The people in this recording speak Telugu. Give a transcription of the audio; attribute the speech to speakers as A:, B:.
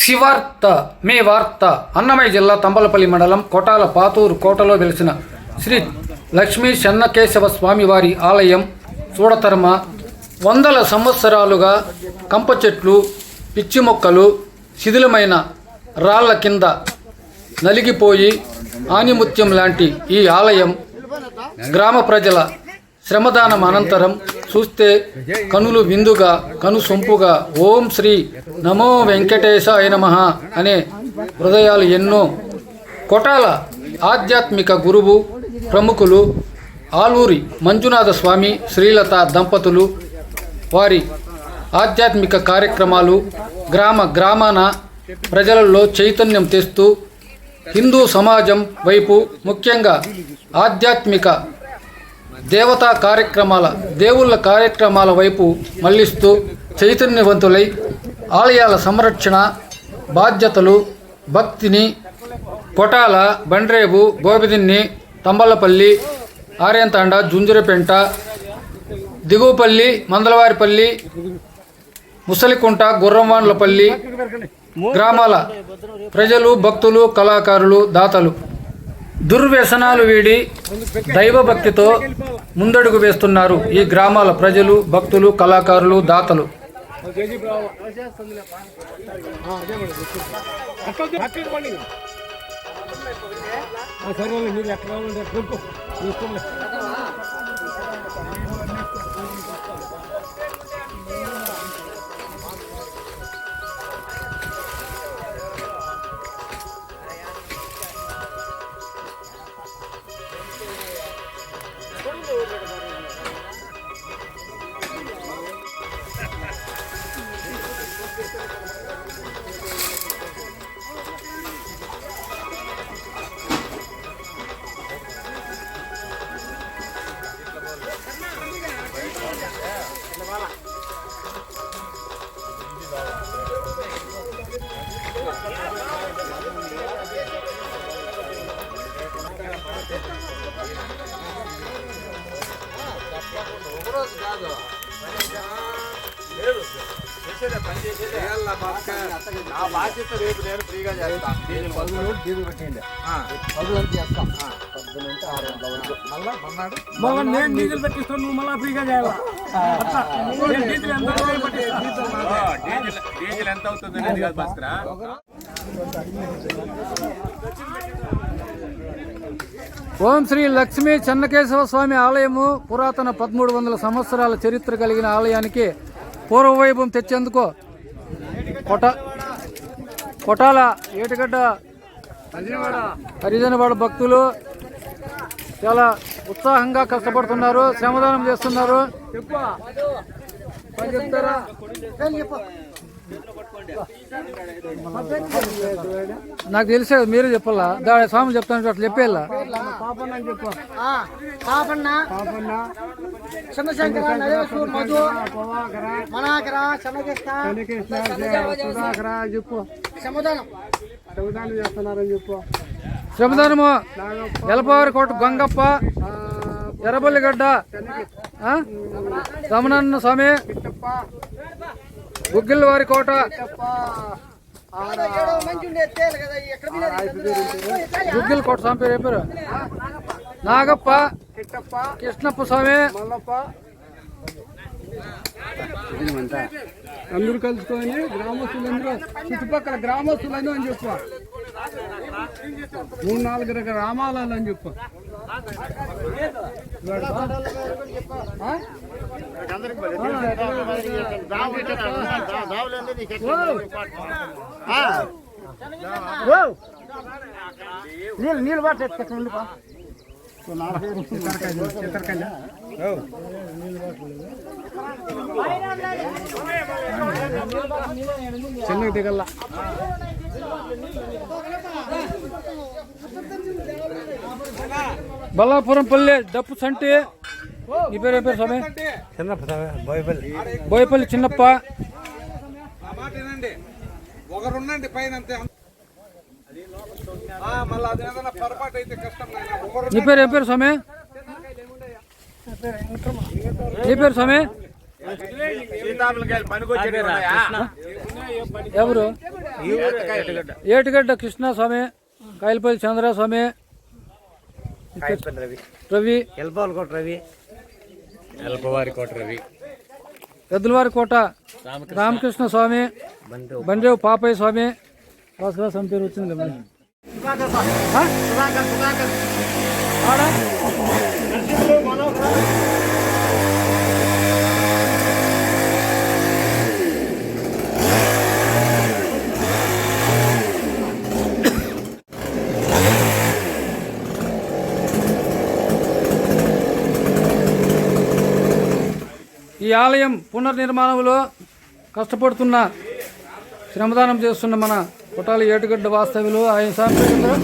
A: శివార్త మీ వార్త అన్నమయ్య జిల్లా తంబలపల్లి మండలం కోటాల పాతూరు కోటలో వెలిసిన శ్రీ లక్ష్మీ చెన్నకేశవ స్వామివారి ఆలయం చూడతరమ. వందల సంవత్సరాలుగా కంప చెట్లు పిచ్చి మొక్కలు శిథిలమైన రాళ్ళ కింద నలిగిపోయి ఆనిముత్యం లాంటి ఈ ఆలయం గ్రామ ప్రజల శ్రమదానం అనంతరం చూస్తే కనులు విందుగా కను సొంపుగా ఓం శ్రీ నమో వెంకటేశాయ నమః అనే హృదయాలు ఎన్నో కొటాల ఆధ్యాత్మిక గురువు ప్రముఖులు ఆలూరి మంజునాథ స్వామి శ్రీలత దంపతులు వారి ఆధ్యాత్మిక కార్యక్రమాలు గ్రామ గ్రామాన ప్రజలలో చైతన్యం తెస్తూ హిందూ సమాజం వైపు ముఖ్యంగా ఆధ్యాత్మిక దేవతా కార్యక్రమాల దేవుళ్ళ కార్యక్రమాల వైపు మళ్ళిస్తూ చైతన్యవంతులై ఆలయాల సంరక్షణ బాధ్యతలు భక్తిని కొటాల బండ్రేపు గోబిదిన్ని తంబలపల్లి ఆర్యంతాండ జుంజురపెంట దిగువపల్లి మందలవారిపల్లి ముసలికుంట గుర్రంవాండ్లపల్లి గ్రామాల ప్రజలు భక్తులు కళాకారులు దాతలు. దుర్వ్యసనాలు వీడి దైవభక్తితో ముందడుగు వేస్తున్నారు ఈ గ్రామాల ప్రజలు భక్తులు కళాకారులు దాతలు.
B: నా బాధ్యత రేపు నేను ఫ్రీగా మళ్ళా మన్నాడు
C: నేను డీజిల్ పెట్టిస్తాను నువ్వు మళ్ళీ ఫ్రీగా చేయాలా? డీజిల్ ఎంత
B: డీజిల్ డీజిల్ ఎంత అవుతుంది అనేది కాదు
A: ఓం శ్రీ లక్ష్మీ చెన్నకేశవ స్వామి ఆలయము పురాతన పదమూడు వందల సంవత్సరాల చరిత్ర కలిగిన ఆలయానికి పూర్వవైభవం తెచ్చేందుకు కొట కొటాల ఏటిగడ్డ హరిజనవాడ భక్తులు చాలా ఉత్సాహంగా కష్టపడుతున్నారు శ్రమదానం చేస్తున్నారు. చెప్తారా నాకు తెలిసే మీరే చెప్పాలా? దాని స్వామి చెప్తాను అట్లా చెప్పేలా?
D: ఆ, పాపన్న. చంద్రశంకర నరేష్ మధు. మనాకర చెన్నకృష్ణ
C: చెప్పు.
D: సమాధానం
C: సంవిధానం చేస్తున్నారని చెప్పు.
A: శ్రమదానము. ఎలపవారి కోట గంగప్ప. ఎర్రబల్లిగడ్డ. ఆ? రమణన్న స్వామి. గుగ్గిల్ వారి కోట. గుగ్గిల్ కోట స్వామి పేరు పేరు? నాగప్ప. కృష్ణప్ప స్వామి.
C: మల్లప్ప అందరూ కలుసుకొని గ్రామస్తులందరూ చుట్టుపక్కల గ్రామస్తులను అని చెప్ప. మూడు నాలుగు రకాల గ్రామాలలో అని
D: నీళ్ళు నీళ్ళు పట్టు ఎత్తుకొని ఉండిపో.
C: చెన్నై దిగల్లా
A: బల్లాపురం పల్లె డప్పు సంటి. నీ పేరు ఏం పేరు స్వామి? బోయపల్లి చిన్నప్ప.
B: నా మాట వినండి ఒకరున్నండి పైన అంతే. ఆ, మళ్ళా అది ఏదైనా పొరపాటు అయితే కష్టం నాయనా. ఒకరు
A: నీ పేరు ఏం పేరు స్వామి? నీ పేరు స్వామి? ఎవరు? ఏటిగడ్డ కృష్ణ స్వామి కాయలపల్లి చంద్ర
E: రవి.
A: రవి.
E: ఎల్పాలకోట రవి. ఎల్పవారి కోట రవి.
A: ఎద్దులవారి కోట రామకృష్ణ. స్వామి బండ్రేవు పాపయ్య స్వామి. స్వామి పేరు వచ్చింది కదా. ఈ ఆలయం పునర్నిర్మాణంలో కష్టపడుతున్న శ్రమదానం చేస్తున్న మన కొట్టాలి ఏటుగడ్డ వాస్తవ్యులు ఆయన సాంప్రదాయంలో